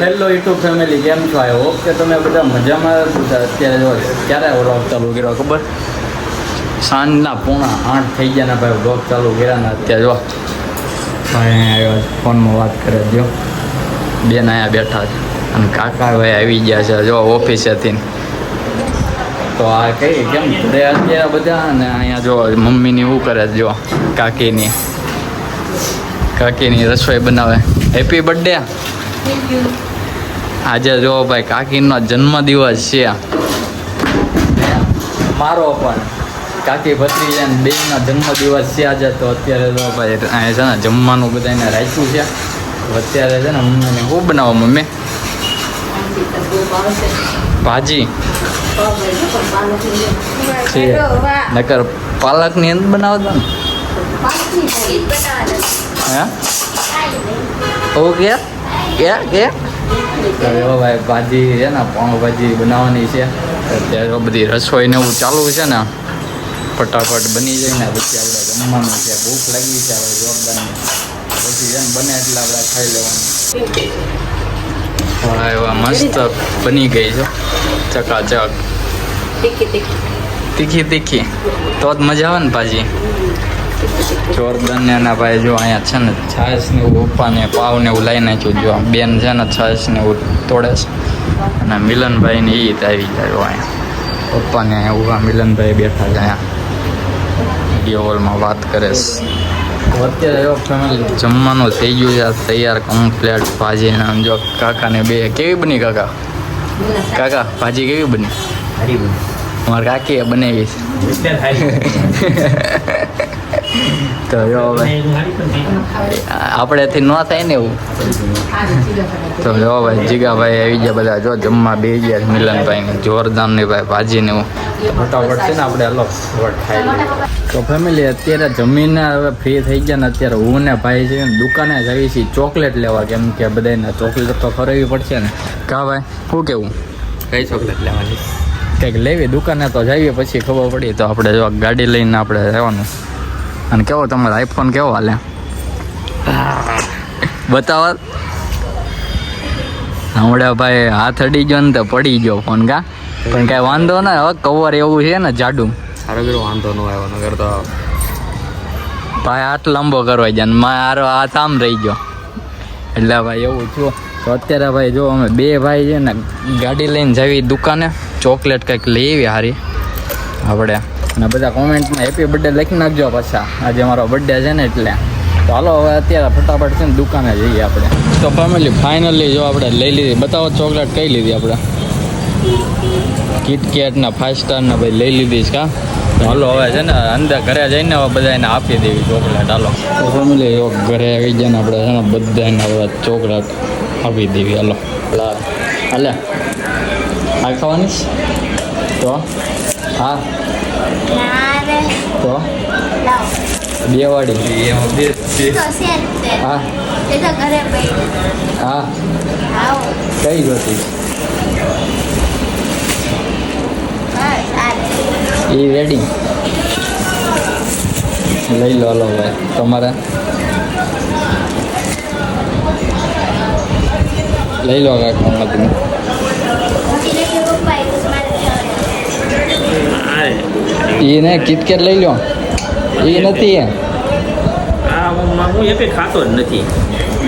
Hello YouTube family કેમ છો? I hope કે તમે બધા મજામાં. અત્યારે જો ક્યારે વ્લોગ ચાલુ કર્યો ખબર? સાંજના પૂણા આઠ થઈ ગયા ને ભાઈ વ્લોગ ચાલુ કર્યા ને અત્યારે જો ભાઈ આવ્યો ફોનમાં વાત કરે જો. બેન અહીંયા બેઠા છે અને કાકા ભાઈ આવી ગયા છે, જો ઓફિસેથી તો આ કઈ, કેમ ઘરે અત્યારે બધા અને અહીંયા જો મમ્મીની એવું કરે જો કાકીની. કાકીની રસોઈ બનાવે. હેપી બર્થડે આજે જો ભાઈ કાકીનો જન્મદિવસ છે. મારો પણ. કાકી ભત્રીજા ને બેનનો જન્મદિવસ છે આજે તો અત્યારે જો ભાઈ અહીંયા છે ને જમવાનું બધાને રાખ્યું છે. અત્યારે છે ને મમ્મીને શું બનાવો મમ્મી? ભાજી. છે. નકર પાલકની અંદર બનાવતા ને. હે? ઓકે કે? કે? ભાઈ ભાજી છે ને પાઉંભાજી બનાવવાની છે. અત્યારે બધી રસોઈ ને એવું ચાલુ છે ને ફટાફટ બની જાય ને પછી આપણે જમવાનું છે. ભૂખ લાગી છે આપણે જોરદાર પછી ને બને એટલે આપણે ખાઈ લેવાનું. એવા મસ્ત બની ગઈ છે. ચકાચક. તીખી તીખી. તો જ મજા આવે ને ભાજી? જોરદાર ને એના ભાઈ જો અહીંયા છે ને છાશ ને એવું ઉપા ને પાવ ને એવું લઈ નાખ્યું જો બેન છે ને છાશ ને એવું તોડે છે. અને મિલનભાઈ ને એ આવી જાય અહીંયા. પપ્પા ને ઊભા મિલનભાઈ બેઠા છે અહીંયા. વીડિયો હોલમાં વાત કરે છે. અત્યારે એવો ફેમિલી જમવાનું થઈ ગયું છે તૈયાર કમ્પ્લેટ ભાજી ને જો કાકા ને બે. કેવી બની કાકા? કાકા ભાજી કેવી બની? અમારા કાકીએ બનાવી છે. તો જો ભાઈ આપણેથી ન થાય ને એવું. તો જો ભાઈ જીગાભાઈ આવી ગયા બધા જો જમવા બે ગયા મિલનભાઈ ને જોરદાર ને ભાઈ ભાજી ને એવું. ફટાફટ છે ને આપણે હલો ફટાફટ તો ફેમિલી અત્યારે જમીને હવે ફ્રી થઈ ગયા ને અત્યારે હું ને ભાઈ છે દુકાને જઈએ છીએ ચોકલેટ લેવા કેમ કે બધાને ચોકલેટ તો ખરવી પડશે ને. કા ભાઈ શું કેવું? કઈ ચોકલેટ લેવાની? કંઈક લેવી દુકાને તો જઈએ પછી ખબર પડી તો આપણે જો ગાડી લઈને આપણે રહેવાનું. અને કેવો તમારો આઈફોન કેવો હાલે? બતાવો. હમણાં ભાઈ હાથ અડી ગયો ને તો પડી ગયો ફોન કા. પણ કાંઈ વાંધો ના હવે કવર એવું છે ને જાડું. સારો વાંધો ન આવ્યો નગર તો ભાઈ હાથ લાંબો કરવા જાય ને મારો હાથ આમ રહી ગયો. એટલે ભાઈ એવું થયું. તો અત્યારે ભાઈ જો અમે બે ભાઈ છે ને ગાડી લઈને જવી દુકાને. ચોકલેટ કંઈક લેવી હારી. આપણે અને બધા કોમેન્ટમાં હેપી બર્થડે લખી નાખજો પાછા. આજે મારો બર્થડે છે ને એટલે. તો હાલો, હવે અત્યારે ફટાફટ છે ને દુકાને જઈએ આપણે. તો ફેમિલી ફાઇનલી જો આપણે લઈ લીધી. બતાવો, ચોકલેટ કઈ લીધી આપણે? કિટકેટ ને ફાઇવ સ્ટાર ને ભાઈ લઈ લીધી છે કા હાલો, હવે છે ને અંદર ઘરે જઈને હવે બધાને આપી દેવી ચોકલેટ. હાલો. તો ફેમિલી એવો ઘરે આવી જાય ને આપણે છે ને બધાને હવે ચોકલેટ આપી દેવી. હાલો. હાલે. આ ખાવાની? તો, હા. તો? બે વાળી હા. હા. કઈ જોતી એ રેડી લઈ લો લો ભાઈ તમારે. લઈ લો કાકામાંથી એ ને કિટકેટ લઈ લો એ નથી એ. આ હું હું ખાતો જ નથી.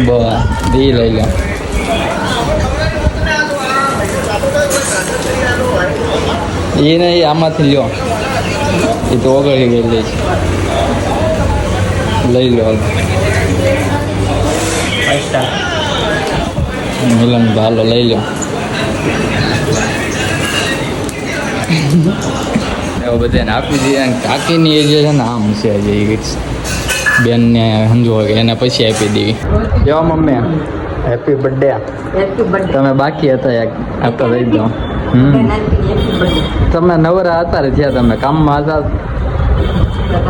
બસ એ લઈ લો એ ને આમાંથી લ્યો. એ તો ઓગળી ગયેલી છે. લઈ લો મિલન ભાલો લઈ લો એવું બધાને આપી દઈએ. અને કાકીની એ જે છે ને આમ છે જે બેનને સમજો કે એને પછી આપી દેવી જો મમ્મી હેપી બર્થડે તમે બાકી હતા એક આ તો લઈ દો હમ. તમે નવરા હતા રે થયા તમે કામમાં હતા.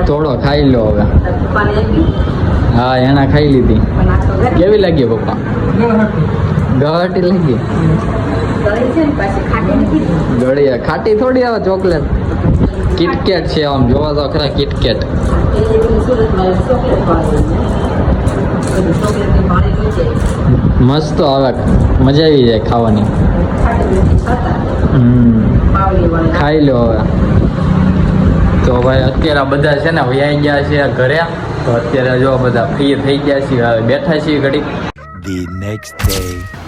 થોડો ખાઈ લો હવે. હા એના ખાઈ લીધી. કેવી લાગી પપ્પા? ગવાટી લાગી ગળિયા. ખાટી થોડી આવે ચોકલેટ. કિટકેટ છે આમ, જોવા તો ખરા કિટકેટ. મસ્ત આવે. મજા આવી જાય ખાવાની. ખાઈ લો હવે. તો ભાઈ અત્યારે બધા છે ને વૈયા ગયા છે ઘરે. તો અત્યારે જો બધા ફ્રી થઈ ગયા છીએ, હવે બેઠા છીએ ઘડી the next day.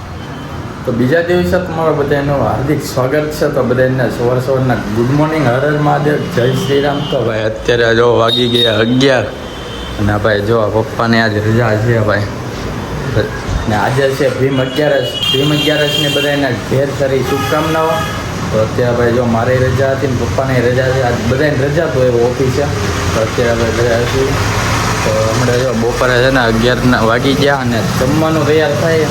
તો બીજા દિવસે તમારા બધાનું હાર્દિક સ્વાગત છે. તો બધાને સવાર સવારના ગુડ મોર્નિંગ હર મહાદેવ, જય શ્રી રામ તો ભાઈ, અત્યારે જો વાગી ગયા અગિયાર. અને ભાઈ, જો પપ્પાને આજ રજા છે ભાઈ. ને આજે છે ભીમ અગિયારસ. ભીમ અગિયારસને બધાને ઢેર સારી શુભકામનાઓ. તો અત્યારે ભાઈ, જો મારી રજા હતી ને પપ્પાની રજા છે. આજ બધાને રજા તો એવું ઓફિસ તો અત્યારે ભાઈ રજા હતી તો હમણાં જો બપોરે છે ને અગિયારના વાગી ગયા અને જમવાનું તૈયાર થાય.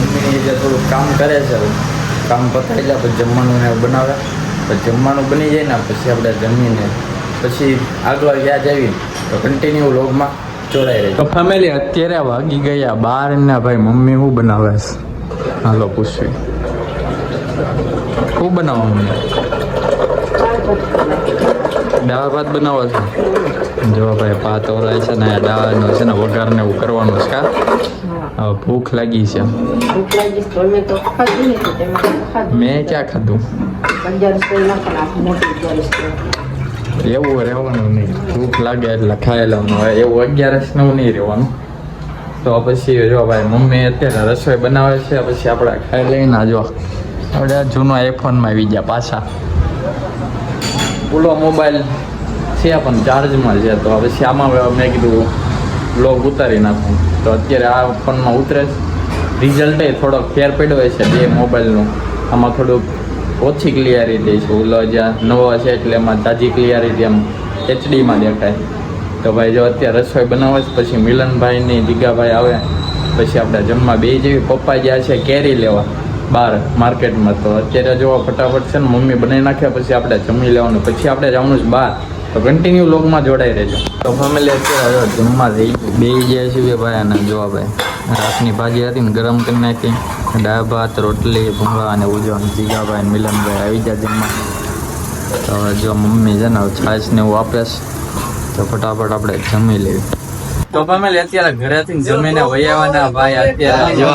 મમ્મીની જે થોડુંક કામ કરે છે, કામ પતાવી જાય પછી જમવાનું ને બનાવે. પછી જમવાનું બની જાય ને, પછી આપણે જમીને પછી આગળ યાદ આવી. તો કન્ટિન્યુ લોગમાં જોડાઈ રહી તો ફેમિલી અત્યારે વાગી ગયા બાર ને ભાઈ મમ્મી શું બનાવે છે? હાલો, પૂછવી. શું બનાવો મમ્મી? દાળ ભાત બનાવો છો? જો ભાઈ ભાત ઓરાય છે ને દાળનો છે ને વઘાર ને એવું કરવાનું છે, કા? ભૂખ લાગી છે. ભૂખ લાગી છે તો મેં તો ખાધું નથી તેમાં મેં ક્યાં ખાધું? અગિયારસ મોટું અગિયારસ એવું રહેવાનું નહીં. ભૂખ લાગે એટલે ખાયેલાનું હોય એવું અગિયારસનું નહીં રહેવાનું. તો પછી જો ભાઈ મમ્મી અત્યારે રસોઈ બનાવે છે પછી આપણે ખાઈ લઈને ના જો. આપણે આ જૂનો આઈફોનમાં આવી ગયા પાછા. ઓલો મોબાઈલ છે પણ ચાર્જમાં છે. તો પછી આમાં મેં કીધું બ્લોગ ઉતારી નાખું. તો અત્યારે આ ફોનમાં ઉતરે છે રિઝલ્ટ એ થોડોક ફેર પડ્યો છે બે મોબાઈલનું. આમાં થોડુંક ઓછી ક્લિયરિટી છે. ઓલો જ્યાં નવો છે એટલે એમાં તાજી ક્લિયરિટી એમ એચડીમાં દેખાય. તો ભાઈ જો અત્યારે રસોઈ બનાવે છે, પછી મિલનભાઈની દીગાભાઈ આવે. પછી આપણે જમવા બે જેવી પપ્પા જ્યાં છે, કેરી લેવા બહાર માર્કેટમાં તો અત્યારે જો ફટાફટ છે ને, મમ્મી બનાવી નાખ્યા પછી આપણે જમી લેવાનું. પછી આપણે જવાનું છે બહાર. તો કન્ટિન્યુ લોગમાં જોડાઈ રહેજો. તો ફેમિલી અત્યારે જો જમવા જઈ બે ગયા છે ભાઈ અને જોવા ભાઈ. રાતની ભાજી હતી ને ગરમ કરી નાખી. દાળ ભાત રોટલી ભૂંગળા અને ઉજવણ જીગાભાઈ અને મિલનભાઈ આવી ગયા જમવા. તો હવે જો મમ્મી છે ને છાશ ને એવું આપે તો ફટાફટ આપણે જમી લેવી તો ફેમિલી અત્યારે ઘરેથી જમીને વૈયાવાના ભાઈ અત્યારે. જો.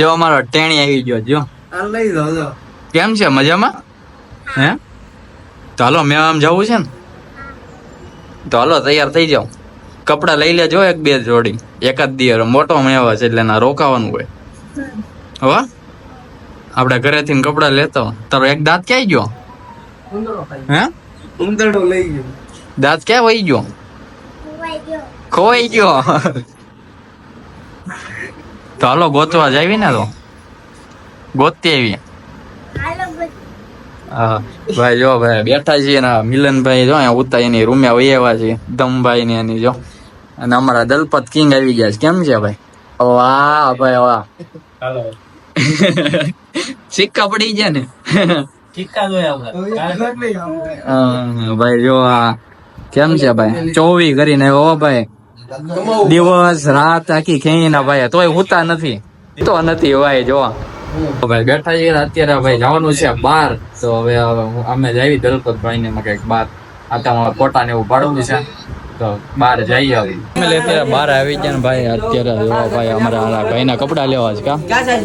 જો અમારો ટેણી આવી ગયો જો. કેમ છે? મજામાં? હે? તો હાલો મેં આમ જવું છે ને? તો હાલો તૈયાર થઈ જાઓ. કપડાં લઈ લેજો એક બે જોડી. એકાદ દિયર. મોટો મેવા છે એટલે ના રોકાવાનું હોય. હવા આપણે ઘરેથી કપડાં લેતો. તારો એક દાંત ક્યાંય ગયો? હે? ઉંદરડો લઈ ગયો. દાંત ક્યાં વહી ગયો? ખોવાઈ ગયો. તો હાલો ગોતવા જાવી ને તો? ગોતતી આવી. હા. ભાઈ જો ભાઈ બેઠા છીએ ને મિલનભાઈ જો અહીંયા ઉતા એની રૂમે વહી આવ્યા છે દમભાઈ ને એની જો. અને અમારા દલપત કિંગ આવી ગયા છે. કેમ છે ભાઈ? વાહ ભાઈ વાહ. સિક્કા પડી ગયા ને? ભાઈ જો આ કેમ છે ભાઈ? ચોવી કરીને ઓ ભાઈ. દિવસ રાત આખી ખેંચીને ભાઈ તોય હોતા નથી. તો નથી ભાઈ જો. ભાઈ બેઠા છીએ અત્યારે ભાઈ જવાનું છે બાર. તો હવે અમે જાવી દલપત ભાઈ ને કંઈક બાર. તમારા કોટા ને એવું ભાડવું છે. તો બાર આવી. હવે અત્યારે બહાર આવી ગયા ને ભાઈ, અત્યારે જો ભાઈ અમારા ભાઈ ના કપડા લેવા છે કા?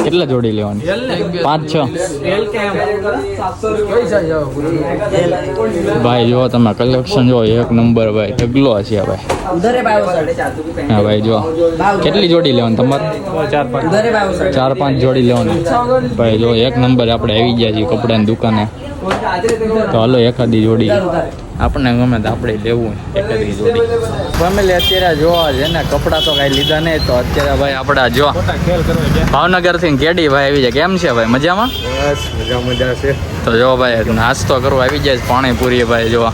કેટલા જોડી લેવાની? પાંચ, છ? ભાઈ, જો તમે કલેક્શન જો, એક નંબર ભાઈ, ઢગલો છે ભાઈ. હા, ભાઈ, જો. કેટલી જોડી લેવાની તમારે? ચાર, પાંચ જોડી લેવાની. ભાઈ, જો એક નંબર આપણે આવી ગયા છીએ કપડાની દુકાને. તો હાલો, એકાદી જોડી. આપણને ગમે તો આપણે લેવું એકાદી જોડી. ફેમિલી અત્યારે જોવા છે ને કપડાં તો કાંઈ લીધા નહીં તો અત્યારે ભાઈ આપણા જો. ભાવનગરથી કેડી ભાઈ આવી જાય. કેમ છે ભાઈ? મજામાં? બસ મજા મજા છે. તો જો ભાઈ નાસ્તો કરવા આવી જાય પાણીપુરી ભાઈ જો.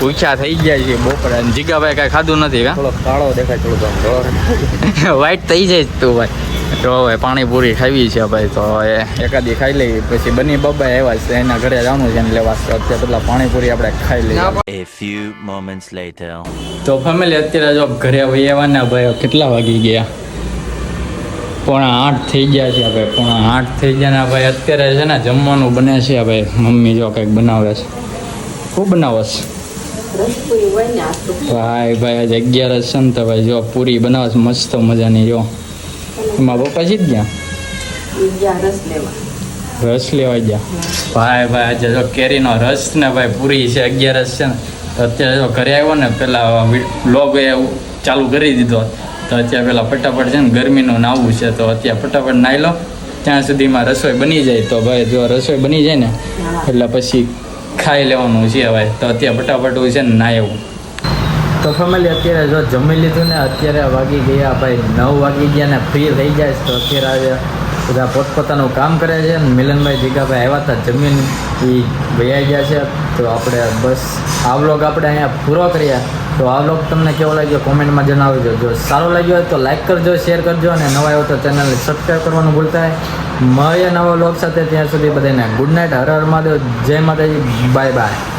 પૂછ્યા થઈ જાય છે બપોરે જીગાભાઈ કાંઈ ખાધું નથી કાળો દેખાય થોડું વાઈટ થઈ જાય તું ભાઈ. તો હવે પાણીપુરી ખાવી છે ભાઈ તો હવે એકાદી ખાઈ લઈએ. પછી બની બબ્બા આવ્યા છે એના ઘરે જવાનું છે એને લેવા અત્યારે પેલા પાણીપુરી આપણે ખાઈ લઈએ. A few moments later. તો ફેમિલી અત્યારે જો ઘરે આવવાના ભાઈ કેટલા વાગી ગયા? પોણા આઠ થઈ ગયા છે ભાઈ પોણા આઠ થઈ ગયા ને ભાઈ અત્યારે છે ને જમવાનું બને છે ભાઈ મમ્મી જો કંઈક બનાવે છે. શું બનાવો છે? ભાઈ ભાઈ આજે અગિયાર છે ને તો ભાઈ જો પૂરી બનાવે છે મસ્ત મજાની જો. એમાં પપ્પા જ ગયા? રસ લેવા. રસ લેવા ગયા? ભાઈ ભાઈ આજે જો કેરીનો રસ ને ભાઈ પૂરી છે અગિયાર રસ છે ને. તો અત્યારે જો ઘરે આવ્યો ને પેલા લોગ ચાલુ કરી દીધો. તો અત્યારે પેલા ફટાફટ છે ને ગરમીનું નાવું છે. તો અત્યારે ફટાફટ નાહી લો ત્યાં સુધીમાં રસોઈ બની જાય. તો ભાઈ જો રસોઈ બની જાય ને એટલે પછી ખાઈ લેવાનું છે ભાઈ. તો અત્યારે ફટાફટ હોય છે ને નાય એવું તો ફેમિલી અત્યારે જો જમી લીધું ને અત્યારે વાગી ગયા ભાઈ નવ વાગી ગયા ને ફ્રી થઈ જાય તો અત્યારે આજે બધા પોતપોતાનું કામ કરે છે. મિલનભાઈ જીગાભાઈ આવ્યા હતા જમીન એ વૈયા ગયા છે. તો આપણે બસ આ વ્લોગ આપણે અહીંયા પૂરો કર્યા તો આ વ્લોગ તમને કેવો લાગ્યો કોમેન્ટમાં જણાવજો. જો સારો લાગ્યો હોય તો લાઈક કરજો શેર કરજો અને નવા આવ્યો તો ચેનલને સબસ્ક્રાઈબ કરવાનું ભૂલતા મળીએ નવા વ્લોગ સાથે. ત્યાં સુધી બધાને ગુડ નાઇટ હર હર મહાદેવ. જય માતાજી. Bye bye